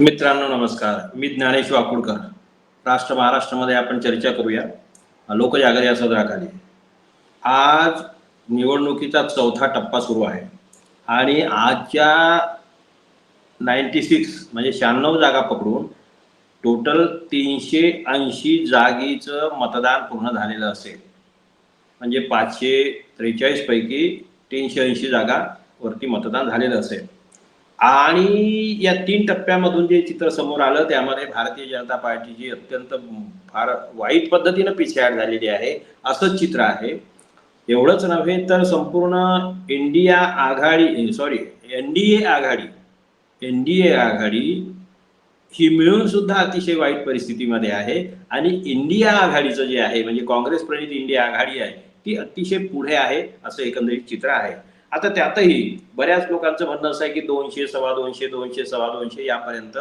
मित्रांनो नमस्कार. मी ज्ञानेश वाकुडकर. राष्ट्र महाराष्ट्रामध्ये आपण चर्चा करूया. लोकजागर या सदराखाली. आज निवडणुकीचा चौथा टप्पा सुरू आहे. आणि आजच्या नाईन्टी सिक्स म्हणजे शहाण्णव जागा पकडून टोटल तीनशे ऐंशी जागेचं मतदान पूर्ण झालेलं असेल. म्हणजे पाचशे त्रेचाळीसपैकी तीनशे ऐंशी जागावरती मतदान झालेलं असेल. आणि या तीन टप्प्यामधून जे चित्र समोर आलं त्यामध्ये भारतीय जनता पार्टीची अत्यंत फार वाईट पद्धतीनं पिछेहाट झालेली आहे असंच चित्र आहे. एवढंच नव्हे तर संपूर्ण इंडिया आघाडी सॉरी एन डी ए आघाडी एन डी ए आघाडी ही मिळून सुद्धा अतिशय वाईट परिस्थितीमध्ये आहे. आणि इंडिया आघाडीचं जे आहे म्हणजे काँग्रेस प्रणित इंडिया आघाडी आहे ती अतिशय पुढे आहे असं एकंदरीत चित्र आहे. आता त्यातही बऱ्याच लोकांचं म्हणणं असं आहे की दोनशे सव्वा दोनशे दोनशे सव्वा दोनशे यापर्यंत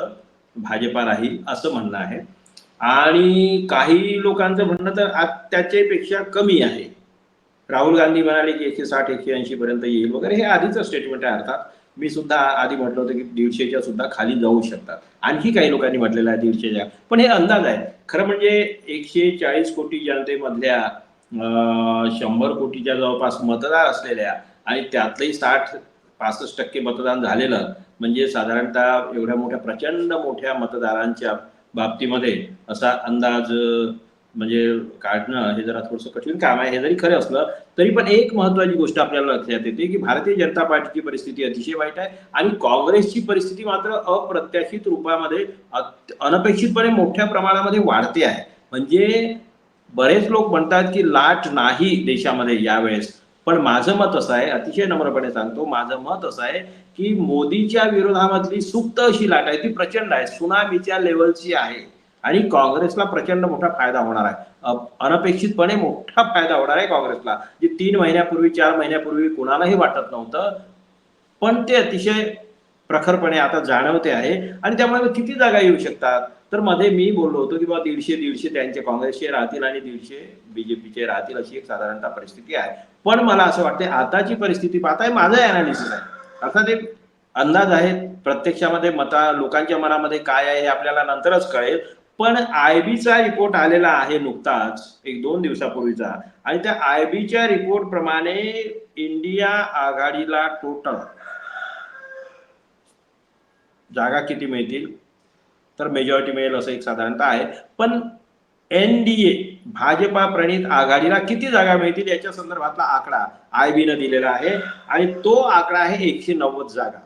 भाजपा राहील असं म्हणणं आहे. आणि काही लोकांचं म्हणणं तर त्याच्यापेक्षा कमी आहे. राहुल गांधी म्हणाले की एकशे साठ एकशे ऐंशी पर्यंत येईल वगैरे हे आधीच स्टेटमेंट आहे अर्थात. मी सुद्धा आधी म्हटलं होतं की दीडशेच्या सुद्धा खाली जाऊ शकतात. आणखी काही लोकांनी म्हटलेलं आहे दीडशेच्या. पण हे अंदाज आहे. खरं म्हणजे एकशे चाळीस कोटी जनतेमधल्या शंभर कोटीच्या जवळपास मतदार असलेल्या आणि त्यातलंही साठ पासष्ट टक्के मतदान झालेलं म्हणजे साधारणतः एवढ्या मोठ्या प्रचंड मोठ्या मतदारांच्या बाबतीमध्ये असा अंदाज म्हणजे काढणं हे जरा थोडंसं कठीण काम आहे. हे जरी खरं असलं तरी पण एक महत्वाची गोष्ट आपल्याला लक्षात येते की भारतीय जनता पार्टीची परिस्थिती अतिशय वाईट आहे आणि काँग्रेसची परिस्थिती मात्र अप्रत्याशित रूपामध्ये अनपेक्षितपणे मोठ्या प्रमाणामध्ये वाढते आहे. म्हणजे बरेच लोक म्हणतात की लाट नाही देशामध्ये यावेळेस. पण माझं मत असं आहे अतिशय नम्रपणे सांगतो माझं मत असं आहे की मोदीच्या विरोधामधली सुप्त अशी लाट आहे ती प्रचंड आहे सुनामीच्या लेवलची आहे. आणि काँग्रेसला प्रचंड मोठा फायदा होणार आहे. अनपेक्षितपणे मोठा फायदा होणार आहे काँग्रेसला जे तीन महिन्यापूर्वी चार महिन्यापूर्वी कुणालाही वाटत नव्हतं. पण ते अतिशय प्रखरपणे आता जाणवते आहे. आणि त्यामुळे किती जागा येऊ शकतात? तर मध्ये मी बोललो होतो की बाबा दीडशे दीडशे त्यांचे काँग्रेसचे राहतील आणि दीडशे बीजेपीचे राहतील अशी एक साधारणतः परिस्थिती आहे. पण मला असं वाटते आताची परिस्थिती पाहता हे माझं अनालिसिस आहे. अर्थात एक अंदाज आहे प्रत्यक्षामध्ये मता लोकांच्या मनामध्ये काय आहे हे आपल्याला नंतरच कळेल. पण आयबीचा रिपोर्ट आलेला आहे नुकताच एक दोन दिवसापूर्वीचा. आणि त्या आयबीच्या रिपोर्ट प्रमाणे इंडिया आघाडीला टोटल जागा किती मिळतील? तर मेजॉरिटी मिळेल असं एक साधारणतः आहे. पण एन डी ए भाजपा प्रणित आघाडीला किती जागा मिळतील याच्या संदर्भातला आकडा आय बीनं दिलेला आहे. आणि तो आकडा आहे एकशे नव्वद जागा.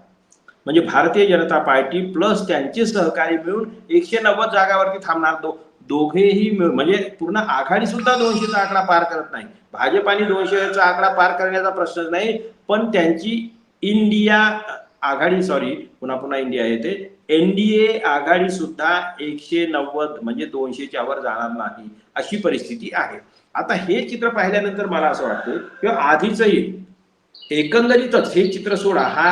म्हणजे भारतीय जनता पार्टी प्लस त्यांचे सहकारी मिळून एकशे नव्वद जागावरती थांबणार. दो दोघेही मिळून म्हणजे पूर्ण आघाडी सुद्धा दोनशेचा आकडा पार करत नाही. भाजप आणि दोनशेचा आकडा पार करण्याचा प्रश्नच नाही. पण त्यांची इंडिया आघाडी सॉरी पुन्हा पुन्हा इंडिया येते. एनडीए आघाडी सुद्धा एकशे नव्वद म्हणजे दोनशेच्या वर जाणार नाही अशी परिस्थिती आहे. आता हे चित्र पाहिल्यानंतर मला असं वाटतं किंवा आधीचंही एकंदरीतच हे चित्र सोडा हा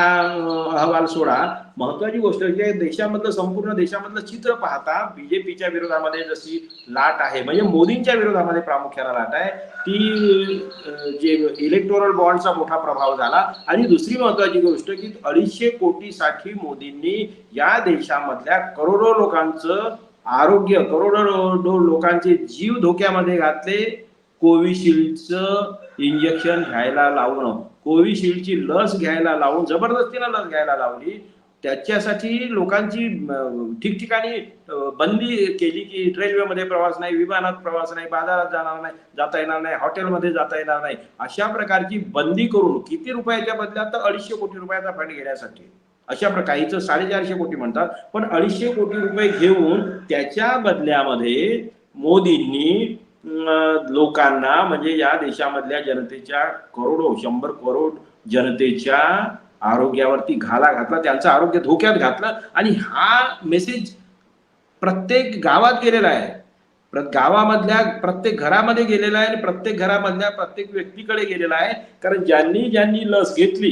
अहवाल सोडा. महत्वाची गोष्ट म्हणजे देशामधलं संपूर्ण देशामधलं चित्र पाहता बीजेपीच्या विरोधामध्ये जशी लाट आहे म्हणजे मोदींच्या विरोधामध्ये प्रामुख्याने लाट आहे. ती जे इलेक्टोरल बॉन्डचा मोठा प्रभाव झाला. आणि दुसरी महत्वाची गोष्ट की अडीचशे कोटीसाठी मोदींनी या देशामधल्या करोडो लोकांचं आरोग्य करोडो लोकांचे जीव धोक्यामध्ये घातले. कोविशिल्डचं इंजेक्शन घ्यायला लावणं. कोविशिल्डची लस घ्यायला लावून जबरदस्तीनं लस घ्यायला लावली त्याच्यासाठी लोकांची ठिकठिकाणी बंदी केली की रेल्वेमध्ये प्रवास नाही विमानात प्रवास नाही बाजारात जाणार नाही जाता येणार नाही हॉटेलमध्ये जाता येणार नाही अशा प्रकारची बंदी करून किती रुपयाच्या बदल्यात तर अडीचशे कोटी रुपयाचा फंड घेण्यासाठी. अशा प्रकारचं साडेचारशे कोटी म्हणतात पण अडीचशे कोटी रुपये घेऊन त्याच्या बदल्यामध्ये मोदींनी लोकांना म्हणजे या देशामधल्या जनतेच्या करोडो शंभर करोड जनतेच्या आरोग्यावरती घाला घातला त्यांचं आरोग्य धोक्यात घातलं आणि हा मेसेज प्रत्येक गावात गेलेला आहे. गावामधल्या प्रत्येक घरामध्ये गेलेला आहे आणि प्रत्येक घरामधल्या प्रत्येक व्यक्तीकडे गेलेला आहे. कारण ज्यांनी ज्यांनी लस घेतली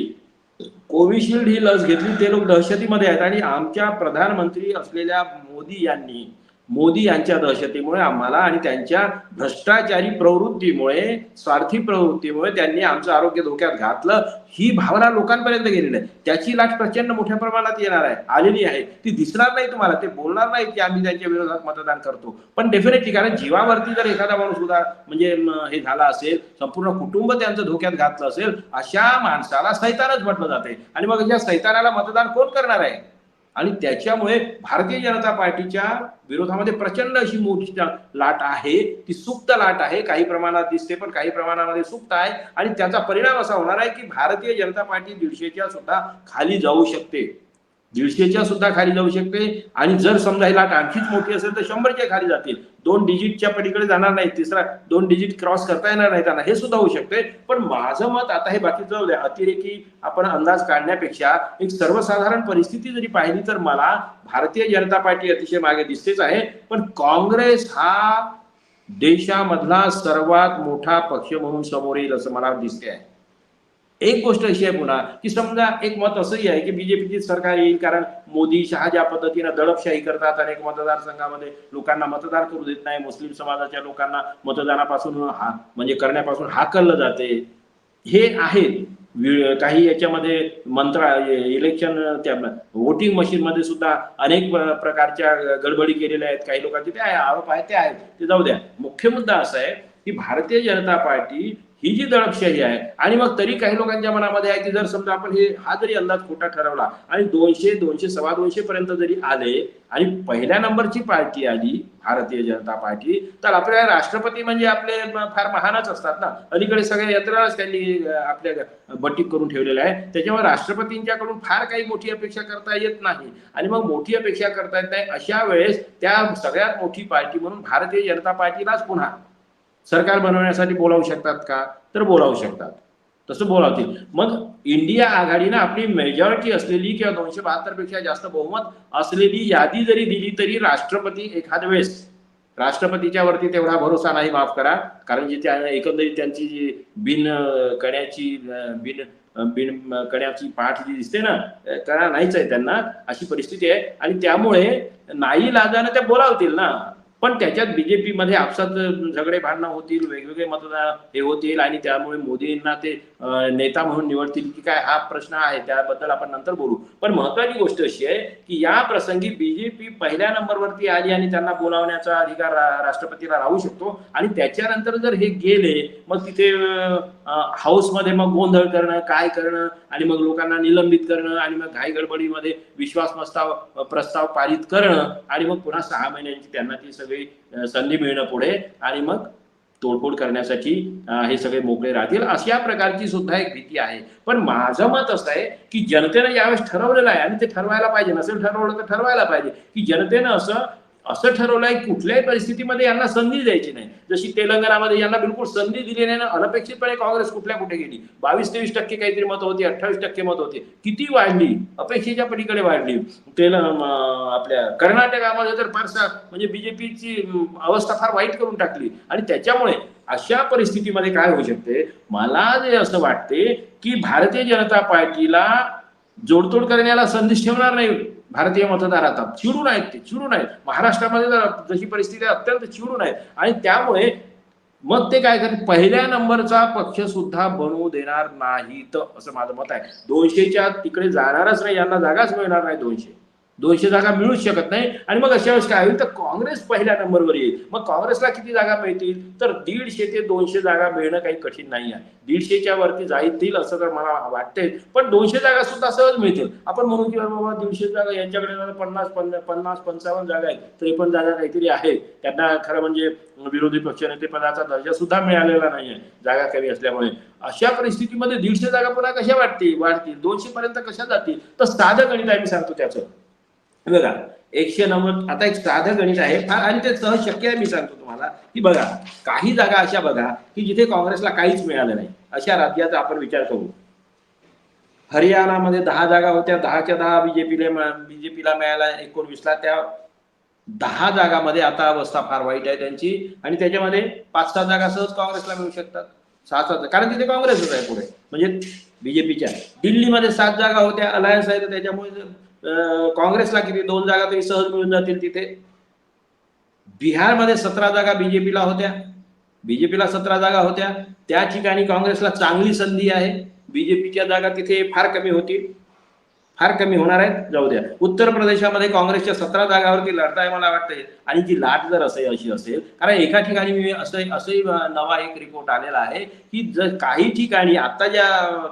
कोविशिल्ड ही लस घेतली ते लोक दहशतीमध्ये आहेत. आणि आमच्या प्रधानमंत्री असलेल्या मोदी यांनी मोदी यांच्या दहशतीमुळे आम्हाला आणि त्यांच्या भ्रष्टाचारी प्रवृत्तीमुळे स्वार्थी प्रवृत्तीमुळे त्यांनी आमचं आरोग्य धोक्यात घातलं. ही भावना लोकांपर्यंत गेलेली आहे. त्याची लाट प्रचंड मोठ्या प्रमाणात येणार आहे. आलेली आहे. ती दिसणार नाही तुम्हाला. ते बोलणार नाही की आम्ही त्यांच्या विरोधात मतदान करतो. पण डेफिनेटली कारण जीवावरती जर एखादा माणूस सुद्धा म्हणजे हे झाला असेल संपूर्ण कुटुंब त्यांचं धोक्यात घातलं असेल अशा माणसाला सैतानच म्हटलं जाते. आणि मग या सैतानाला मतदान कोण करणार आहे? आणि त्याच्यामुळे भारतीय जनता पार्टीच्या विरोधामध्ये प्रचंड अशी मोठी लाट आहे. ती सुप्त लाट आहे. काही प्रमाणात दिसते पण काही प्रमाणामध्ये सुप्त आहे. आणि त्याचा परिणाम असा होणार आहे की भारतीय जनता पार्टी दीडशेच्या सुद्धा खाली जाऊ शकते. दीडशेच्या सुद्धा खाली जाऊ शकते. आणि जर समजा ही लाट आणखीच मोठी असेल तर शंभरच्या खाली जातील. दोन डिजिटच्या पलीकडे जाणार नाही तिसरा दोन डिजिट क्रॉस करता येणार नाही त्यांना हे सुद्धा होऊ शकते. पण माझं मत आता हे बाकी जाऊ द्या. अतिरेकी आपण अंदाज काढण्यापेक्षा एक सर्वसाधारण परिस्थिती जरी पाहिली तर मला भारतीय जनता पार्टी अतिशय मागे दिसतेच आहे. पण काँग्रेस हा देशामधला सर्वात मोठा पक्ष म्हणून समोर येईल असं मला दिसते आहे एक गोष्ट अशी आहे पुन्हा की समजा एक मत असंही आहे की बीजेपीची सरकार येईल कारण मोदी शहा ज्या पद्धतीनं दडपशाही करतात अनेक मतदारसंघामध्ये लोकांना मतदार करू देत नाही मुस्लिम समाजाच्या लोकांना मतदानापासून हा म्हणजे करण्यापासून हाकललं जाते. हे आहेत. काही याच्यामध्ये मंत्रा इलेक्शन त्या वोटिंग मशीन मध्ये सुद्धा अनेक प्रकारच्या गडबडी केलेल्या आहेत. काही लोकांचे ते आहे आरोप आहेत ते आहेत. ते जाऊ द्या. मुख्य मुद्दा असा आहे की भारतीय जनता पार्टी ही जी दडपशाही आहे आणि मग तरी काही लोकांच्या मनामध्ये आहे की जर समजा आपण हे हा जरी अंदाज खोटा ठरवला आणि दोनशे दोनशे सव्वा दोनशे पर्यंत जरी आले आणि पहिल्या नंबरची पार्टी आली भारतीय जनता पार्टी तर आपल्या राष्ट्रपती म्हणजे आपले फार महानच असतात ना. अलीकडे सगळ्या यंत्रणाच त्यांनी आपल्या बटीक करून ठेवलेल्या आहे त्याच्यामुळे राष्ट्रपतींच्याकडून फार काही मोठी अपेक्षा करता येत नाही. आणि मग मोठी अपेक्षा करता येत नाही अशा वेळेस त्या सगळ्यात मोठी पार्टी म्हणून भारतीय जनता पार्टीलाच पुन्हा सरकार बनवण्यासाठी बोलावू शकतात का? तर बोलावू शकतात. तसं बोलावतील. मग इंडिया आघाडीनं आपली मेजॉरिटी असलेली किंवा दोनशे बहात्तरपेक्षा जास्त बहुमत असलेली यादी जरी दिली तरी राष्ट्रपती एखाद वेळेस राष्ट्रपतीच्या वरती तेवढा भरोसा नाही माफ करा. कारण जी त्या एकंदरीत त्यांची जी बिन कण्याची बिन बिन कण्याची पाठ जी दिसते ना अं, कणा नाहीच आहे त्यांना अशी परिस्थिती आहे. आणि त्यामुळे नाही लाजानं त्या बोलावतील ना. पण त्याच्यात बीजेपी मध्ये आपसात झगडे भांडणं होतील वेगवेगळे मतदार हे होतील आणि त्यामुळे मोदींना ते नेता म्हणून निवडतील की काय हा प्रश्न आहे त्याबद्दल आपण नंतर बोलू. पण महत्वाची गोष्ट अशी आहे की या प्रसंगी बीजेपी पहिल्या नंबरवरती आली आणि त्यांना बोलावण्याचा अधिकार राष्ट्रपतीला राहू शकतो. आणि त्याच्यानंतर जर हे गेले मग तिथे हाऊसमध्ये मग गोंधळ करणं काय करणं आणि मग लोकांना निलंबित करणं आणि मग घाई गडबडीमध्ये विश्वास प्रस्ताव प्रस्ताव पारित करणं आणि मग पुन्हा सहा महिन्यांची त्यांना ती सगळी सगळी संधी मिळणं पुढे आणि मग तोडफोड करण्यासाठी हे सगळे मोकळे राहतील. अशा प्रकारची सुद्धा एक भीती आहे. पण माझं मत असं आहे की जनतेनं यावेळेस ठरवलेलं आहे आणि ते ठरवायला पाहिजे. नसेल ठरवलं तर ठरवायला पाहिजे. की जनतेनं असं असं ठरवलंय कुठल्याही परिस्थितीमध्ये यांना संधी द्यायची नाही. जशी तेलंगणामध्ये यांना बिलकुल संधी दिली नाही ना अनपेक्षितपणे काँग्रेस कुठल्या कुठे गेली? बावीस तेवीस टक्के काहीतरी मत होती अठ्ठावीस टक्के मत होते. किती वाढली? अपेक्षेच्या पलीकडे वाढली. तेल आपल्या कर्नाटकामध्ये तर फारसा म्हणजे बीजेपीची अवस्था फार वाईट करून टाकली. आणि त्याच्यामुळे अशा परिस्थितीमध्ये काय होऊ शकते? मला जे असं वाटते की भारतीय जनता पार्टीला जोडतोड करण्याला संधी ठेवणार नाही. भारतीय मतदार आता चिडून आहेत ते चिडून आहेत. महाराष्ट्रामध्ये जशी परिस्थिती आहे अत्यंत चिडून आहे आणि त्यामुळे मग ते काय कर पहिल्या नंबरचा पक्ष सुद्धा बनवू देणार नाहीत असं माझं मत आहे. दोनशेच्या तिकडे जाणारच नाही यांना जागाच मिळणार नाही दोनशे. दोनशे जागा मिळूच शकत नाही. आणि मग अशा वेळेस काय होईल? तर काँग्रेस पहिल्या नंबरवर येईल. मग काँग्रेसला किती जागा मिळतील? तर दीडशे ते दोनशे जागा मिळणं काही कठीण नाही आहे. दीडशेच्या वरती जाईतील असं तर मला वाटतंय. पण दोनशे जागा सुद्धा सहज मिळतील. आपण म्हणू की बाबा दीडशे जागा यांच्याकडे पन्नास पन्नास पंचावन्न जागा आहेत. त्रेपन्न जागा काहीतरी आहेत. त्यांना खरं म्हणजे विरोधी पक्षनेते पदाचा दर्जा सुद्धा मिळालेला नाही आहे. जागा कमी असल्यामुळे. अशा परिस्थितीमध्ये दीडशे जागा पुन्हा कशा वाटतील? वाढतील. दोनशे पर्यंत कशा जातील? तर साधं गणित आम्ही सांगतो त्याचं. बघा एकशे नव्वद आता एक साधं गणित आहे फार आणि ते सहज शक्य आहे मी सांगतो तुम्हाला की बघा काही जागा अशा बघा की जिथे काँग्रेसला काहीच मिळालं नाही अशा राज्याचा आपण विचार करू. हरियाणामध्ये दहा जागा होत्या दहाच्या दहा बीजेपीला बीजेपीला मिळाल्या एकोणवीसला त्या दहा जागामध्ये आता अवस्था फार वाईट आहे त्यांची आणि त्याच्यामध्ये पाच सहा जागा सहज काँग्रेसला मिळू शकतात. सहा सात कारण तिथे काँग्रेसच आहे पुढे म्हणजे बीजेपीच्या. दिल्लीमध्ये सात जागा होत्या अलायन्स आहे तर त्याच्यामुळे काँग्रेसला किती दोन जागा तरी सहज मिळून जातील तिथे. बिहारमध्ये सतरा जागा बीजेपीला होत्या. बीजेपीला सतरा जागा होत्या. त्या ठिकाणी काँग्रेसला चांगली संधी आहे. बीजेपीच्या जागा तिथे फार कमी होतील. फार कमी होणार आहेत. जाऊ द्या. उत्तर प्रदेशामध्ये काँग्रेसच्या सतरा जागावरती लढताय मला वाटतंय. आणि जी लाट जर असे अशी असेल कारण एका ठिकाणी मी असं असंही नवा एक रिपोर्ट आलेला आहे की जर काही ठिकाणी आता ज्या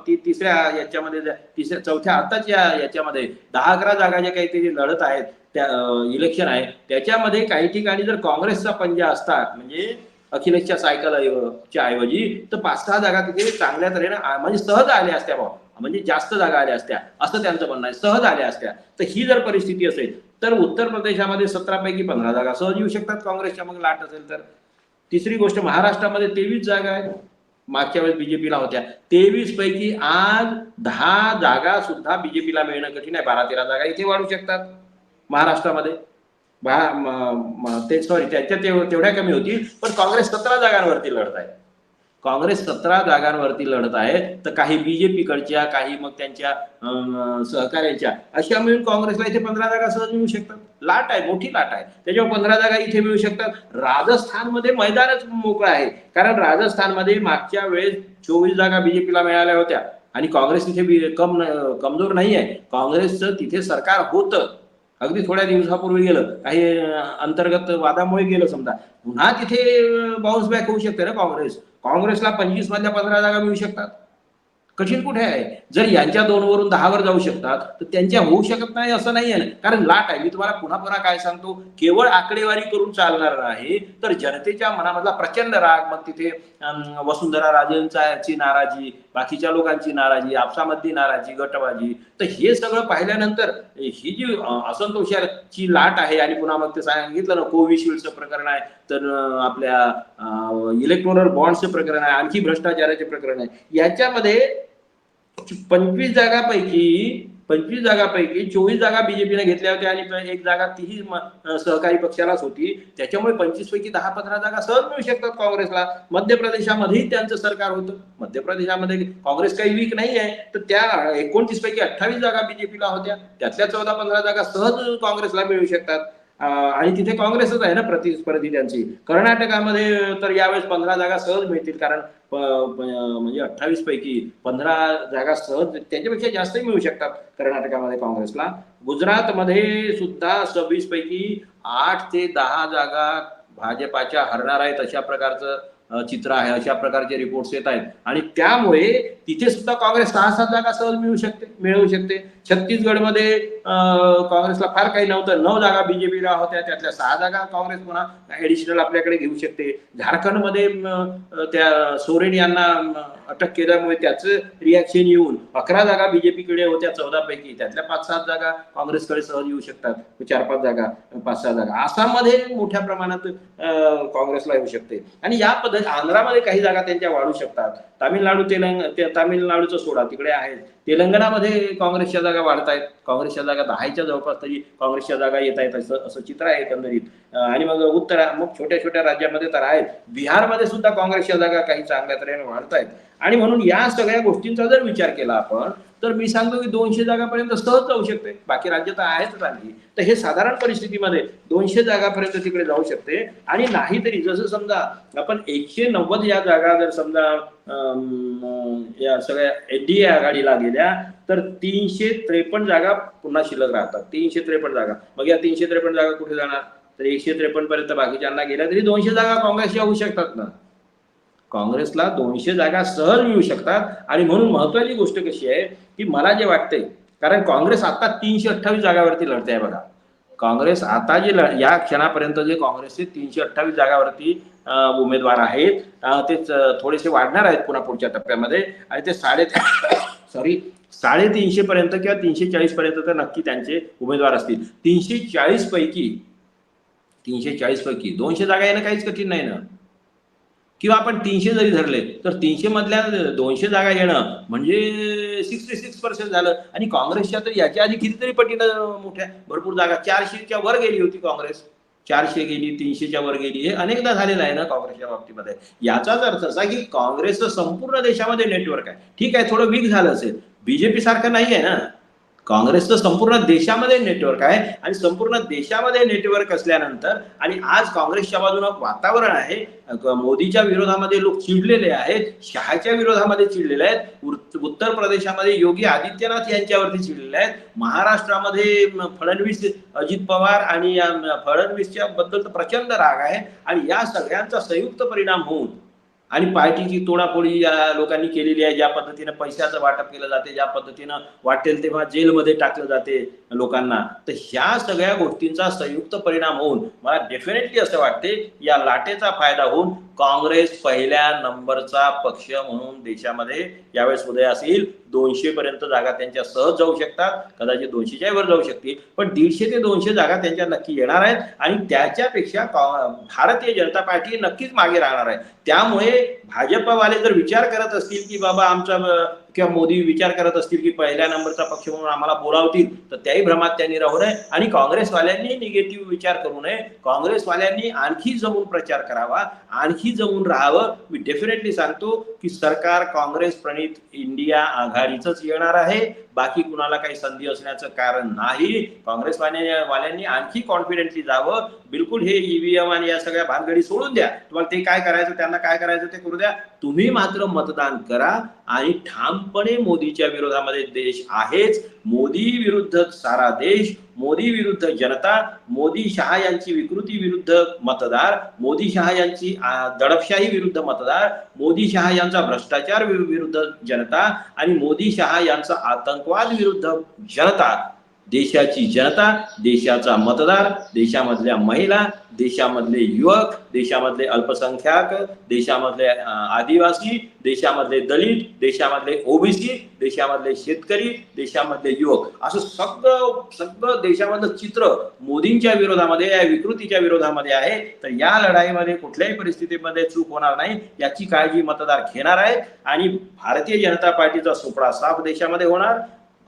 ती तिसऱ्या याच्यामध्ये तिसऱ्या चौथ्या आताच्या याच्यामध्ये दहा अकरा जागा ज्या काही ते लढत आहेत त्या इलेक्शन आहे त्याच्यामध्ये काही ठिकाणी जर काँग्रेसचा पंजा असतात म्हणजे अखिलेशच्या सायकल च्या ऐवजी तर पाच सहा जागा तिथे चांगल्या तऱ्हेनं म्हणजे सहज आल्या असत्या भाऊ म्हणजे जास्त जागा आल्या असत्या असं त्यांचं म्हणणं आहे. सहज आल्या असत्या. तर ही जर परिस्थिती असेल तर उत्तर प्रदेशामध्ये सतरा पैकी पंधरा जागा सहज येऊ शकतात. काँग्रेसच्या मग लाट असेल तर. तिसरी गोष्ट महाराष्ट्रामध्ये तेवीस जागा आहेत. मागच्या वेळेस बीजेपीला होत्या. तेवीस पैकी आज दहा जागा सुद्धा बीजेपीला मिळणं कठीण आहे. बारा तेरा जागा इथे वाढू शकतात. महाराष्ट्रामध्ये. ते सॉरी त्याच्या तेवढ्या कमी होतील. पण काँग्रेस सतरा जागांवरती लढत आहे. काँग्रेस सतरा जागांवरती लढत आहे तर काही बीजेपीकडच्या काही मग त्यांच्या सहकार्याच्या सहकार्यांच्या अशा मिळून काँग्रेसला इथे पंधरा जागा सहज मिळू शकतात. लाट आहे मोठी लाट आहे. त्याच्यावर पंधरा जागा इथे मिळू शकतात. राजस्थानमध्ये मैदानच मोकळं आहे. कारण राजस्थानमध्ये मागच्या वेळेस चोवीस जागा बीजेपीला मिळाल्या होत्या. आणि काँग्रेस तिथे कम कमजोर नाही आहे. काँग्रेसचं तिथे सरकार होतं. अगदी थोड्या दिवसापूर्वी गेलं. काही अंतर्गत वादामुळे गेलं समजा. पुन्हा तिथे बाउन्स बॅक होऊ शकते ना काँग्रेस? काँग्रेसला पंचवीस मधल्या पंधरा जागा मिळू शकतात. कठीण कुठे आहे? जर यांच्या दोन वरून दहावर जाऊ शकतात तर त्यांच्या होऊ शकत नाही असं नाही आहे कारण लाट आहे. मी तुम्हाला पुन्हा पुन्हा काय सांगतो? केवळ आकडेवारी करून चालणार नाही तर जनतेच्या मनामधला प्रचंड राग मग तिथे वसुंधरा राजेंची नाराजी बाकीच्या लोकांची नाराजी आपसामधली नाराजी गटबाजी तर हे सगळं पाहिल्यानंतर ही जी असंतोषाची लाट आहे आणि पुन्हा मग ते सांगितलं ना कोविशिल्डचं प्रकरण आहे तर आपल्या इलेक्ट्रॉनल बॉन्डचं प्रकरण आहे आणखी भ्रष्टाचाराचे प्रकरण आहे. याच्यामध्ये पंचवीस जागापैकी पंचवीस जागापैकी चोवीस जागा बीजेपीने घेतल्या होत्या आणि एक जागा तीही सहकारी पक्षालाच होती. त्याच्यामुळे पंचवीस पैकी दहा पंधरा जागा सहज मिळू शकतात काँग्रेसला. मध्य प्रदेशामध्येही त्यांचं सरकार होतं. मध्य प्रदेशामध्ये काँग्रेस काही वीक नाही आहे तर त्या एकोणतीस पैकी अठ्ठावीस जागा बीजेपीला होत्या. त्यातल्या चौदा पंधरा जागा सहज काँग्रेसला मिळू शकतात. आणि तिथे काँग्रेसच आहे ना प्रतिस्पर्धी त्यांची. कर्नाटकामध्ये तर यावेळेस पंधरा जागा सहज मिळतील कारण म्हणजे अठ्ठावीस पैकी पंधरा जागा सहज त्याच्यापेक्षा जास्तही मिळू शकतात कर्नाटकामध्ये काँग्रेसला. गुजरातमध्ये सुद्धा सव्वीस पैकी आठ ते दहा जागा भाजपाच्या हरणार आहेत अशा प्रकारचं चित्र आहे अशा प्रकारचे रिपोर्ट्स येत आहेत. आणि त्यामुळे तिथे सुद्धा काँग्रेस सहा सात जागा सहज मिळू शकते मिळवू शकते. छत्तीसगडमध्ये काँग्रेसला फार काही नव्हतं. नऊ जागा बीजेपीला होत्या त्यातल्या सहा जागा काँग्रेस पुन्हा ऍडिशनल आपल्याकडे घेऊ शकते. झारखंडमध्ये त्या सोरेन यांना अटक केल्यामुळे त्याचं रिॲक्शन येऊन अकरा जागा बीजेपीकडे होत्या चौदा पैकी. त्यातल्या पाच सात जागा काँग्रेसकडे सहज येऊ शकतात. चार पाच जागा पाच सहा जागा. आसाममध्ये मोठ्या प्रमाणात काँग्रेसला येऊ शकते. आणि या पद्धती आंध्रामध्ये काही जागा त्यांच्या वाढू शकतात. तामिळनाडू तेलंग तामिळनाडूचं सोडा तिकडे आहेत. तेलंगणामध्ये काँग्रेसच्या जागा वाढत आहेत काँग्रेसच्या जागा दहाच्या जवळपास तरी काँग्रेसच्या जागा येत आहेत असं असं चित्र आहे एकंदरीत. आणि मग उत्तर मग छोट्या छोट्या राज्यामध्ये तर आहेत. बिहारमध्ये सुद्धा काँग्रेसच्या जागा काही चांगल्या तऱ्हेने वाढत आहेत आणि म्हणून या सगळ्या गोष्टींचा जर विचार केला आपण तर मी सांगतो की दोनशे जागापर्यंत सहज जाऊ शकते. बाकी राज्य तर आहेतच आणखी तर हे साधारण परिस्थितीमध्ये दोनशे जागापर्यंत तिकडे जाऊ शकते. आणि नाही तरी जसं समजा आपण एकशे नव्वद या जागा जर समजा या सगळ्या एनडीए आघाडीला गेल्या तर तीनशे त्रेपन्न जागा पुन्हा शिल्लक राहतात. तीनशे त्रेपन्न जागा. मग या तीनशे त्रेपन्न जागा कुठे जाणार? तर एकशे त्रेपन्न पर्यंत बाकीच्यांना गेल्या तरी दोनशे जागा काँग्रेसच्या होऊ शकतात ना. काँग्रेसला दोनशे जागा सहज मिळू शकतात. आणि म्हणून महत्वाची गोष्ट कशी आहे की मला जे वाटतंय कारण काँग्रेस आता तीनशे अठ्ठावीस जागावरती लढते आहे बघा. काँग्रेस आता जे या क्षणापर्यंत जे काँग्रेसचे तीनशे अठ्ठावीस जागावरती उमेदवार आहेत. ते थोडेसे वाढणार आहेत पुन्हा पुढच्या टप्प्यामध्ये. आणि ते साडे सॉरी साडेतीनशे पर्यंत किंवा तीनशे चाळीस पर्यंत तर नक्की त्यांचे उमेदवार असतील. तीनशे चाळीस पैकी तीनशे चाळीस पैकी दोनशे जागा येणं काहीच कठीण नाही ना. किंवा आपण तीनशे जरी धरले तर तीनशे मधल्या दोनशे जागा येणं म्हणजे सिक्स्टी सिक्स पर्सेंट झालं. आणि काँग्रेसच्या तर याच्या आधी कितीतरी पटीनं मोठ्या भरपूर जागा. चारशेच्या वर गेली होती काँग्रेस. चारशे गेली तीनशेच्या वर गेली हे अनेकदा झालेलं आहे ना काँग्रेसच्या बाबतीमध्ये. याचाच अर्थ असा की काँग्रेसचं संपूर्ण देशामध्ये नेटवर्क आहे. ठीक आहे थोडं वीक झालं असेल. बीजेपी सारखं नाही आहे ना. काँग्रेसचं संपूर्ण देशामध्ये नेटवर्क आहे आणि संपूर्ण देशामध्ये नेटवर्क असल्यानंतर आणि आज काँग्रेसच्या बाजूनं वातावरण आहे. मोदीच्या विरोधामध्ये लोक चिडलेले आहेत शहाच्या विरोधामध्ये चिडलेले आहेत उत्तर प्रदेशामध्ये योगी आदित्यनाथ यांच्यावरती चिडलेले आहेत. महाराष्ट्रामध्ये फडणवीस अजित पवार आणि फडणवीसच्या बद्दल तर प्रचंड राग आहे. आणि या सगळ्यांचा संयुक्त परिणाम होऊन आणि पार्टीची तोडाफोडी या लोकांनी केलेली आहे. ज्या पद्धतीनं पैशाचं वाटप केलं जाते ज्या पद्धतीनं वाटेल तेव्हा जेलमध्ये टाकलं जाते लोकांना. तर ह्या सगळ्या गोष्टींचा संयुक्त परिणाम होऊन मला डेफिनेटली असं वाटते या लाटेचा फायदा होऊन काँग्रेस पहिल्या नंबरचा पक्ष म्हणून देशामध्ये यावेळेस उदयास येईल दोनशे पर्यंत जागा त्यांच्या सहज जाऊ शकतात. कदाचित दोनशेच्या वर जाऊ शकतील. पण दीडशे ते दोनशे जागा त्यांच्या नक्की येणार आहेत. आणि त्याच्यापेक्षा भारतीय जनता पार्टी नक्कीच मागे राहणार आहे. त्यामुळे भाजपवाले जर विचार करत असतील की बाबा आमचा किंवा मोदी विचार करत असतील की पहिल्या नंबरचा पक्ष म्हणून आम्हाला बोलावतील तर त्याही भ्रमात त्यांनी राहू नये आणि काँग्रेसवाल्यांनी निगेटिव्ह विचार करू नये. काँग्रेसवाल्यांनी आणखी जमून प्रचार करावा आणखी जमून राहावं. मी डेफिनेटली सांगतो की सरकार काँग्रेस प्रणित इंडिया आघाडीच येणार आहे. बाकी कुणाला काही संधी असण्याचं कारण नाही. काँग्रेसवाल्या वाल्यांनी आणखी कॉन्फिडेंटली जावं. बिलकुल हे ईव्हीएम आणि या सगळ्या भानगडी सोडून द्या. तुम्हाला ते काय करायचं त्यांना काय करायचं ते करू द्या. तुम्ही मात्र मतदान करा आणि ठामपणे मोदीच्या विरोधामध्ये देश आहेच. मोदी विरुद्ध सारा देश मोदी विरुद्ध जनता मोदी शहा यांची विकृती विरुद्ध मतदार मोदी शहा यांची दडपशाही विरुद्ध मतदार मोदी शहा यांचा भ्रष्टाचार विरुद्ध जनता आणि मोदी शहा यांचा आतंकवाद विरुद्ध जनता देशाची जनता देशाचा मतदार देशामधल्या महिला देशामधले युवक देशामधले अल्पसंख्याक देशामधले आदिवासी देशामधले दलित देशामधले ओबीसी देशामधले शेतकरी देशामधले युवक. असं सगळं सगळं देशामधलं चित्र मोदींच्या विरोधामध्ये या विकृतीच्या विरोधामध्ये आहे. तर या लढाईमध्ये कुठल्याही परिस्थितीमध्ये चूक होणार नाही. याची काळजी मतदार घेणार आहे आणि भारतीय जनता पार्टीचा सुपडा साफ देशामध्ये होणार.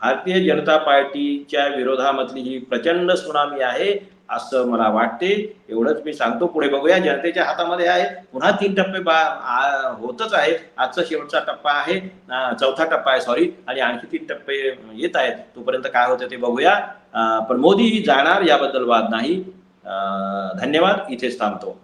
भारतीय जनता पार्टीच्या विरोधामधली ही प्रचंड सुनामी आहे असं मला वाटते. एवढंच मी सांगतो. पुढे बघूया. जनतेच्या हातामध्ये आहे. पुन्हा तीन टप्पे बा होतच आहेत. आजचा शेवटचा टप्पा आहे. चौथा टप्पा आहे. सॉरी आणि आणखी तीन टप्पे येत आहेत. तोपर्यंत काय होतं ते बघूया. पण मोदी जाणार याबद्दल वाद नाही. धन्यवाद. इथेच थांबतो.